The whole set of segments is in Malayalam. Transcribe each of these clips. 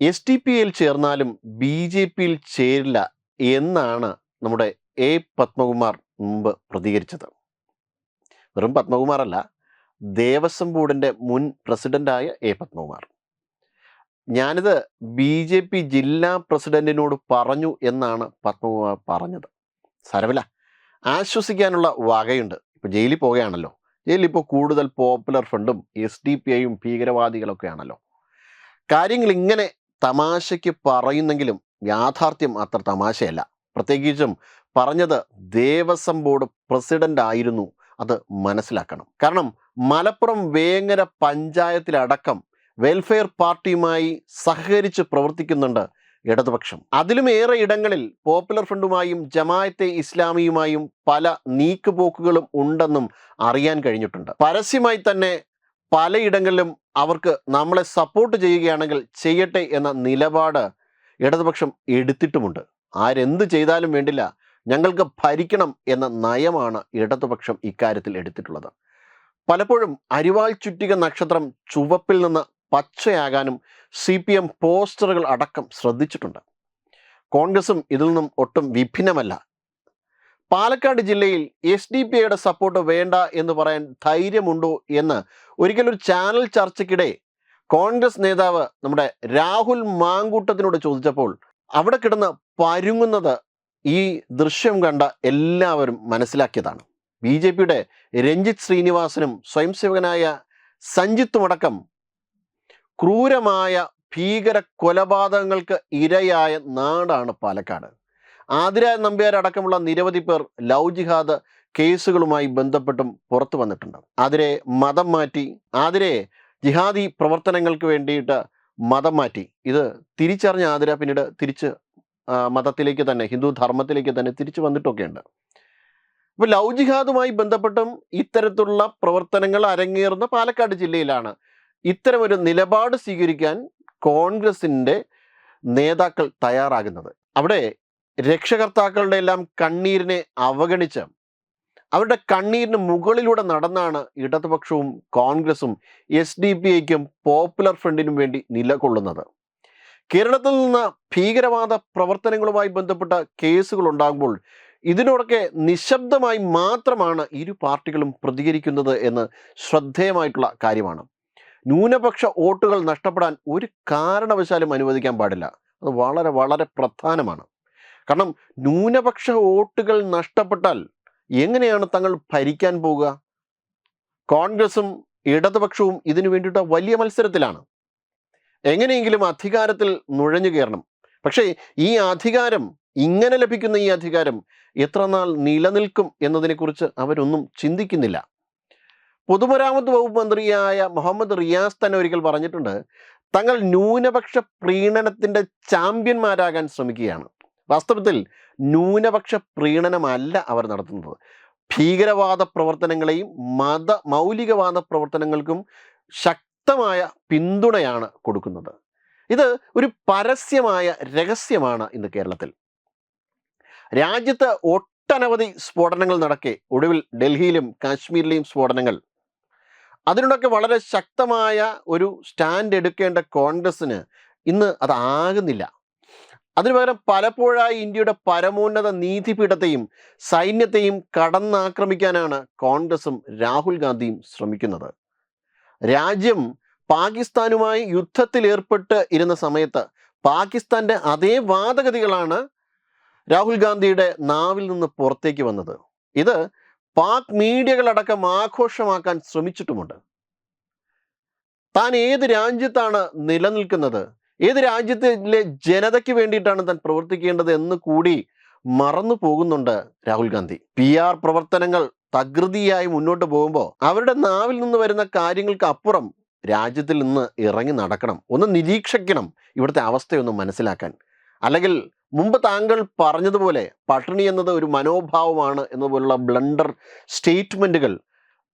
എസ് ഡി പി യിൽ ചേർന്നാലും ബി ജെ പിയിൽ ചേരില്ല എന്നാണ് നമ്മുടെ എ പത്മകുമാർ മുമ്പ് പ്രതികരിച്ചത്. വെറും പത്മകുമാർ അല്ല ദേവസ്വം ബോർഡിന്റെ മുൻ പ്രസിഡന്റായ എ പത്മകുമാർ. ഞാനിത് ബി ജെ പി ജില്ലാ പ്രസിഡന്റിനോട് പറഞ്ഞു എന്നാണ് പത്മകുമാർ പറഞ്ഞത്. സാരമില്ല. ആശ്വസിക്കാനുള്ള വകയുണ്ട്. ഇപ്പോൾ ജയിലിൽ പോകുകയാണല്ലോ ജയിലിൽ ഇപ്പോൾ കൂടുതൽ പോപ്പുലർ ഫ്രണ്ടും എസ് ഡി പി ഐയും ഭീകരവാദികളൊക്കെ ആണല്ലോ കാര്യങ്ങൾ ഇങ്ങനെ തമാശയ്ക്ക് പറയുന്നെങ്കിലും യാഥാർത്ഥ്യം അത്ര തമാശയല്ല. പ്രത്യേകിച്ചും പറഞ്ഞത് ദേവസ്വം ബോർഡ് പ്രസിഡന്റ് ആയിരുന്നു അത് മനസ്സിലാക്കണം. കാരണം മലപ്പുറം വേങ്ങര പഞ്ചായത്തിലടക്കം വെൽഫെയർ പാർട്ടിയുമായി സഹകരിച്ച് പ്രവർത്തിക്കുന്നുണ്ട് ഇടതുപക്ഷം. അതിലും ഏറെ ഇടങ്ങളിൽ പോപ്പുലർ ഫ്രണ്ടുമായും ജമായത്തെ ഇസ്ലാമിയുമായും പല നീക്കുപോക്കുകളും ഉണ്ടെന്നും അറിയാൻ കഴിഞ്ഞിട്ടുണ്ട്. പരസ്യമായി തന്നെ പലയിടങ്ങളിലും അവർക്ക് നമ്മളെ സപ്പോർട്ട് ചെയ്യുകയാണെങ്കിൽ ചെയ്യട്ടെ എന്ന നിലപാട് ഇടതുപക്ഷം എടുത്തിട്ടുമുണ്ട്. ആരെന്ത് ചെയ്താലും വേണ്ടില്ല ഞങ്ങൾക്ക് ഭരിക്കണം എന്ന നയമാണ് ഇടതുപക്ഷം ഇക്കാര്യത്തിൽ എടുത്തിട്ടുള്ളത്. പലപ്പോഴും അരിവാൾ ചുറ്റിക നക്ഷത്രം ചുവപ്പിൽ നിന്ന് പച്ചയാകാനും സി പി എം പോസ്റ്ററുകൾ അടക്കം ശ്രദ്ധിച്ചിട്ടുണ്ട്. കോൺഗ്രസും ഇതിൽ നിന്നും ഒട്ടും വിഭിന്നമല്ല. പാലക്കാട് ജില്ലയിൽ എസ് ഡി പി ഐയുടെ സപ്പോർട്ട് വേണ്ട എന്ന് പറയാൻ ധൈര്യമുണ്ടോ എന്ന് ഒരിക്കലൊരു ചാനൽ ചർച്ചയ്ക്കിടെ കോൺഗ്രസ് നേതാവ് നമ്മുടെ രാഹുൽ മാങ്കൂട്ടത്തിനോട് ചോദിച്ചപ്പോൾ അവിടെ കിടന്ന് പരുങ്ങുന്നത് ഈ ദൃശ്യം കണ്ട എല്ലാവരും മനസ്സിലാക്കിയതാണ്. ബി ജെ പിയുടെ രഞ്ജിത്ത് ശ്രീനിവാസനും സ്വയംസേവകനായ സഞ്ജിത്തുമടക്കം ക്രൂരമായ ഭീകര കൊലപാതകങ്ങൾക്ക് ഇരയായ നാടാണ് പാലക്കാട്. ആതിര നമ്പ്യാരടക്കമുള്ള നിരവധി പേർ ലവ് ജിഹാദ് കേസുകളുമായി ബന്ധപ്പെട്ടും പുറത്തു വന്നിട്ടുണ്ട്. ആതിരെ മതം മാറ്റി ആതിരെ ജിഹാദി പ്രവർത്തനങ്ങൾക്ക് വേണ്ടിയിട്ട് മതം മാറ്റി. ഇത് തിരിച്ചറിഞ്ഞ ആതിര പിന്നീട് തിരിച്ച് മതത്തിലേക്ക് തന്നെ ഹിന്ദു ധർമ്മത്തിലേക്ക് തന്നെ തിരിച്ചു വന്നിട്ടൊക്കെയുണ്ട്. ഇപ്പൊ ലവ് ജിഹാദുമായി ബന്ധപ്പെട്ടും ഇത്തരത്തിലുള്ള പ്രവർത്തനങ്ങൾ അരങ്ങേറുന്ന പാലക്കാട് ജില്ലയിലാണ്. ഇത്തരമൊരു നിലപാട് സ്വീകരിക്കാൻ കോൺഗ്രസിന്റെ നേതാക്കൾ തയ്യാറാകുന്നത്. അവിടെ രക്ഷകർത്താക്കളുടെ എല്ലാം കണ്ണീരിനെ അവഗണിച്ച് അവരുടെ കണ്ണീരിന് മുകളിലൂടെ നടന്നാണ് ഇടതുപക്ഷവും കോൺഗ്രസും എസ് ഡി പി ഐക്കും പോപ്പുലർ ഫ്രണ്ടിനും വേണ്ടി നിലകൊള്ളുന്നത്. കേരളത്തിൽ നിന്ന് ഭീകരവാദ പ്രവർത്തനങ്ങളുമായി ബന്ധപ്പെട്ട കേസുകൾ ഉണ്ടാകുമ്പോൾ ഇതിനോടൊക്കെ നിശബ്ദമായി മാത്രമാണ് ഇരു പാർട്ടികളും പ്രതികരിക്കുന്നത് എന്ന് ശ്രദ്ധേയമായിട്ടുള്ള കാര്യമാണ്. ന്യൂനപക്ഷ വോട്ടുകൾ നഷ്ടപ്പെടാൻ ഒരു കാരണവശാലും അനുവദിക്കാൻ പാടില്ല. അത് വളരെ വളരെ പ്രധാനമാണ്. കാരണം ന്യൂനപക്ഷ വോട്ടുകൾ നഷ്ടപ്പെട്ടാൽ എങ്ങനെയാണ് തങ്ങൾ ഭരിക്കാൻ പോവുക? കോൺഗ്രസും ഇടതുപക്ഷവും ഇതിനു വേണ്ടിയിട്ട് വലിയ മത്സരത്തിലാണ്. എങ്ങനെയെങ്കിലും അധികാരത്തിൽ നുഴഞ്ഞു കയറണം. പക്ഷേ ഈ അധികാരം ഇങ്ങനെ ലഭിക്കുന്ന ഈ അധികാരം എത്ര നാൾ നിലനിൽക്കും എന്നതിനെക്കുറിച്ച് അവരൊന്നും ചിന്തിക്കുന്നില്ല. പൊതുമരാമത്ത് വകുപ്പ് മന്ത്രിയായ മുഹമ്മദ് റിയാസ് തന്നെ ഒരിക്കൽ പറഞ്ഞിട്ടുണ്ട് തങ്ങൾ ന്യൂനപക്ഷ പ്രീണനത്തിന്റെ ചാമ്പ്യന്മാരാകാൻ ശ്രമിക്കുകയാണ്. വാസ്തവത്തിൽ ന്യൂനപക്ഷ പ്രീണനമല്ല അവർ നടത്തുന്നത്. ഭീകരവാദ പ്രവർത്തനങ്ങളെയും മത മൗലികവാദ പ്രവർത്തനങ്ങൾക്കും ശക്തമായ പിന്തുണയാണ് കൊടുക്കുന്നത്. ഇത് ഒരു പരസ്യമായ രഹസ്യമാണ് ഇന്ന് കേരളത്തിൽ. രാജ്യത്ത് ഒട്ടനവധി സ്ഫോടനങ്ങൾ നടക്കെ. ഒടുവിൽ ഡൽഹിയിലും കാശ്മീരിലെയും സ്ഫോടനങ്ങൾ. അതിനോടൊക്കെ വളരെ ശക്തമായ ഒരു സ്റ്റാൻഡ് എടുക്കേണ്ട കോൺഗ്രസ്സിന് ഇന്ന് അതാകുന്നില്ല അതിനു പകരം പലപ്പോഴായി ഇന്ത്യയുടെ പരമോന്നത നീതിപീഠത്തെയും സൈന്യത്തെയും കടന്നാക്രമിക്കാനാണ് കോൺഗ്രസും രാഹുൽ ഗാന്ധിയും ശ്രമിക്കുന്നത്. രാജ്യം പാകിസ്ഥാനുമായി യുദ്ധത്തിൽ ഏർപ്പെട്ട് ഇരുന്ന സമയത്ത് പാകിസ്ഥാന്റെ അതേ വാദഗതികളാണ് രാഹുൽ ഗാന്ധിയുടെ നാവിൽ നിന്ന് പുറത്തേക്ക് വന്നത്. ഇത് പാക് മീഡിയകളടക്കം ആഘോഷമാക്കാൻ ശ്രമിച്ചിട്ടുമുണ്ട്. താൻ ഏത് രാജ്യത്താണ് നിലനിൽക്കുന്നത്? ഏത് രാജ്യത്തിലെ ജനതയ്ക്ക് വേണ്ടിയിട്ടാണ് താൻ പ്രവർത്തിക്കേണ്ടത് എന്ന് കൂടി മറന്നു പോകുന്നുണ്ട് രാഹുൽ ഗാന്ധി. പി ആർ പ്രവർത്തനങ്ങൾ തകൃതിയായി മുന്നോട്ട് പോകുമ്പോൾ അവരുടെ നാവിൽ നിന്ന് വരുന്ന കാര്യങ്ങൾക്ക് അപ്പുറം രാജ്യത്തിൽ നിന്ന് ഇറങ്ങി നടക്കണം. ഒന്ന് നിരീക്ഷിക്കണം ഇവിടുത്തെ അവസ്ഥയൊന്ന് മനസ്സിലാക്കാൻ. അല്ലെങ്കിൽ മുമ്പ് താങ്കൾ പറഞ്ഞതുപോലെ പട്ടിണി എന്നത് ഒരു മനോഭാവമാണ് എന്നതുപോലുള്ള ബ്ലണ്ടർ സ്റ്റേറ്റ്മെന്റുകൾ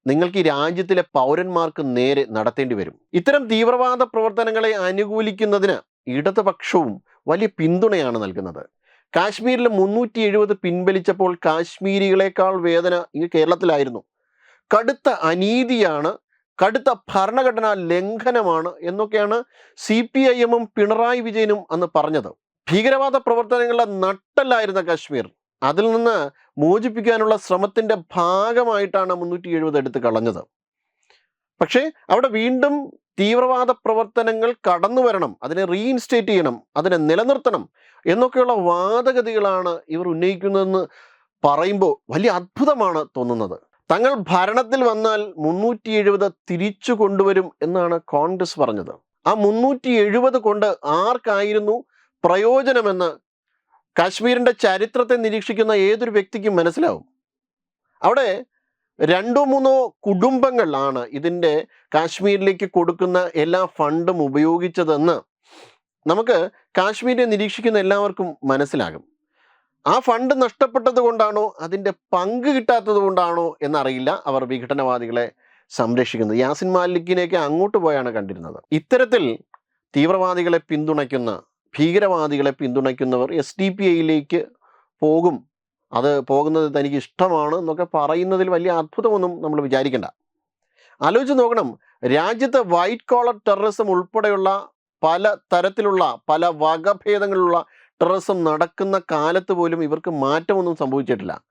നിങ്ങൾക്ക് ഈ രാജ്യത്തിലെ പൗരന്മാർക്ക് നേരെ നടത്തേണ്ടി വരും. ഇത്തരം തീവ്രവാദ പ്രവർത്തനങ്ങളെ അനുകൂലിക്കുന്നതിന് ഇടതുപക്ഷവും വലിയ പിന്തുണയാണ് നൽകുന്നത്. കാശ്മീരിൽ മുന്നൂറ്റി എഴുപത് പിൻവലിച്ചപ്പോൾ കാശ്മീരികളെക്കാൾ വേദന ഈ കേരളത്തിലായിരുന്നു. കടുത്ത അനീതിയാണ് കടുത്ത ഭരണഘടനാ ലംഘനമാണ് എന്നൊക്കെയാണ് സി പി ഐ എമ്മും പിണറായി വിജയനും അന്ന് പറഞ്ഞത്. ഭീകരവാദ പ്രവർത്തനങ്ങളുടെ നട്ടല്ലായിരുന്ന കാശ്മീർ അതിൽ നിന്ന് മോചിപ്പിക്കാനുള്ള ശ്രമത്തിന്റെ ഭാഗമായിട്ടാണ് മുന്നൂറ്റി എഴുപത് എടുത്ത് കളഞ്ഞത്. പക്ഷേ അവിടെ വീണ്ടും തീവ്രവാദ പ്രവർത്തനങ്ങൾ കടന്നു വരണം അതിനെ റീഇൻസ്റ്റേറ്റ് ചെയ്യണം അതിനെ നിലനിർത്തണം എന്നൊക്കെയുള്ള വാദഗതികളാണ് ഇവർ ഉന്നയിക്കുന്നതെന്ന് പറയുമ്പോൾ വലിയ അത്ഭുതമാണ് തോന്നുന്നത്. തങ്ങൾ ഭരണത്തിൽ വന്നാൽ മുന്നൂറ്റി എഴുപത് തിരിച്ചു കൊണ്ടുവരും എന്നാണ് കോൺഗ്രസ് പറഞ്ഞത്. ആ മുന്നൂറ്റി എഴുപത് കൊണ്ട് ആർക്കായിരുന്നു പ്രയോജനമെന്ന് കാശ്മീരിന്റെ ചരിത്രത്തെ നിരീക്ഷിക്കുന്ന ഏതൊരു വ്യക്തിക്കും മനസ്സിലാവും. അവിടെ രണ്ടോ മൂന്നോ കുടുംബങ്ങളാണ് ഇതിന്റെ കാശ്മീരിലേക്ക് കൊടുക്കുന്ന എല്ലാ ഫണ്ടും ഉപയോഗിച്ചതെന്ന് നമുക്ക് കാശ്മീരിനെ നിരീക്ഷിക്കുന്ന എല്ലാവർക്കും മനസ്സിലാകും. ആ ഫണ്ട് നഷ്ടപ്പെട്ടത് കൊണ്ടാണോ? അതിന്റെ പങ്ക് കിട്ടാത്തത് കൊണ്ടാണോ? എന്നറിയില്ല. അവർ വിഘടനവാദികളെ സംരക്ഷിക്കുന്നത്. യാസിൻ മാലിക്കിനെയൊക്കെ അങ്ങോട്ട് പോയാണ് കണ്ടിരുന്നത്. ഇത്തരത്തിൽ തീവ്രവാദികളെ പിന്തുണയ്ക്കുന്ന ഭീകരവാദികളെ പിന്തുണയ്ക്കുന്നവർ എസ് ഡി പി ഐയിലേക്ക് പോകും. അത് പോകുന്നത് തനിക്ക് ഇഷ്ടമാണ് എന്നൊക്കെ പറയുന്നതിൽ വലിയ അത്ഭുതമൊന്നും നമ്മൾ വിചാരിക്കേണ്ട. ആലോചിച്ച് നോക്കണം. രാജ്യത്ത് വൈറ്റ് കോളർ ടെററിസം ഉൾപ്പെടെയുള്ള പല തരത്തിലുള്ള പല വകഭേദങ്ങളുള്ള ടെററിസം നടക്കുന്ന കാലത്ത് പോലും ഇവർക്ക് മാറ്റമൊന്നും സംഭവിച്ചിട്ടില്ല.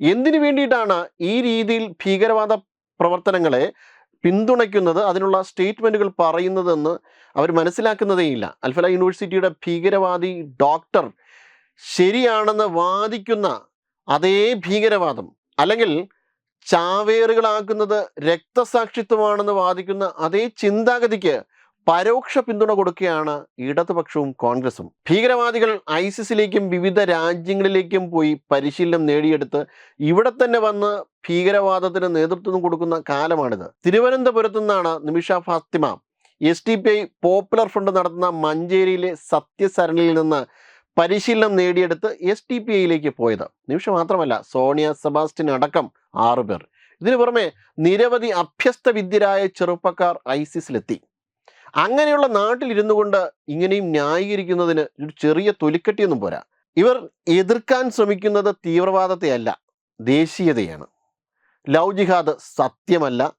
എന്തിനു വേണ്ടിയിട്ടാണ് ഈ രീതിയിൽ ഭീകരവാദ പ്രവർത്തനങ്ങളെ പിന്തുണയ്ക്കുന്നത് അതിനുള്ള സ്റ്റേറ്റ്മെന്റുകൾ പറയുന്നതെന്ന് അവർ മനസ്സിലാക്കുന്നതേയില്ല അൽഫല യൂണിവേഴ്സിറ്റിയുടെ ഭീകരവാദി ഡോക്ടർ ശരിയാണെന്ന് വാദിക്കുന്ന അതേ ഭീകരവാദം. അല്ലെങ്കിൽ ചാവേറുകളാക്കുന്നത് രക്തസാക്ഷിത്വമാണെന്ന് വാദിക്കുന്ന അതേ ചിന്താഗതിക്ക് പരോക്ഷ പിന്തുണ കൊടുക്കുകയാണ് ഇടതുപക്ഷവും കോൺഗ്രസും. ഭീകരവാദികൾ ഐസിസിലേക്കും വിവിധ രാജ്യങ്ങളിലേക്കും പോയി പരിശീലനം നേടിയെടുത്ത് ഇവിടെ തന്നെ വന്ന് ഭീകരവാദത്തിന് നേതൃത്വം കൊടുക്കുന്ന കാലമാണിത്. തിരുവനന്തപുരത്തു നിന്നാണ് Nimisha Fathima. S T P I popular front നടത്തുന്ന മഞ്ചേരിയിലെ സത്യസരണിയിൽ നിന്ന് പരിശീലനം നേടിയെടുത്ത് എസ് ടി പി ഐയിലേക്ക് പോയത്. നിമിഷ മാത്രമല്ല സോണിയ സെബാസ്റ്റിൻ അടക്കം ആറുപേർ ഇതിനു പുറമെ നിരവധി അഭ്യസ്ത വിദ്യരായ ചെറുപ്പക്കാർ ഐസിസിലെത്തി. അങ്ങനെയുള്ള നാട്ടിലിരുന്നു കൊണ്ട് ഇങ്ങനെയും ന്യായീകരിക്കുന്നതിന് ഒരു ചെറിയ തൊലിക്കെട്ടിയൊന്നും പോരാ. ഇവർ എതിർക്കാൻ ശ്രമിക്കുന്നത് തീവ്രവാദത്തെയല്ല ദേശീയതയാണ്. ലവ് ജിഹാദ് സത്യമല്ല.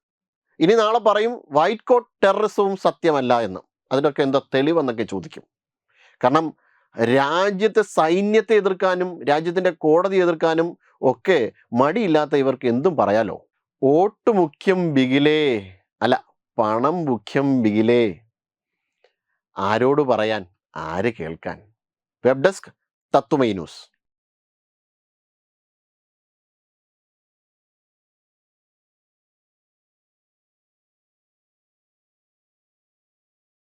ഇനി നാളെ പറയും വൈറ്റ് കോട്ട് ടെററിസവും സത്യമല്ല എന്ന്. അതിനൊക്കെ എന്താ തെളിവെന്നൊക്കെ ചോദിക്കും. കാരണം രാജ്യത്തെ സൈന്യത്തെ എതിർക്കാനും രാജ്യത്തിന്റെ കോടതി എതിർക്കാനും ഒക്കെ മടിയില്ലാത്ത ഇവർക്ക് എന്തും പറയാലോ? ഓട്ടുമുഖ്യം മുഖ്യം ബിഗിലേ. അല്ല പണം മുഖ്യം ബിഗിലേ. ആരോട് പറയാൻ ആര് കേൾക്കാൻ? Web desk Tatwamayi news.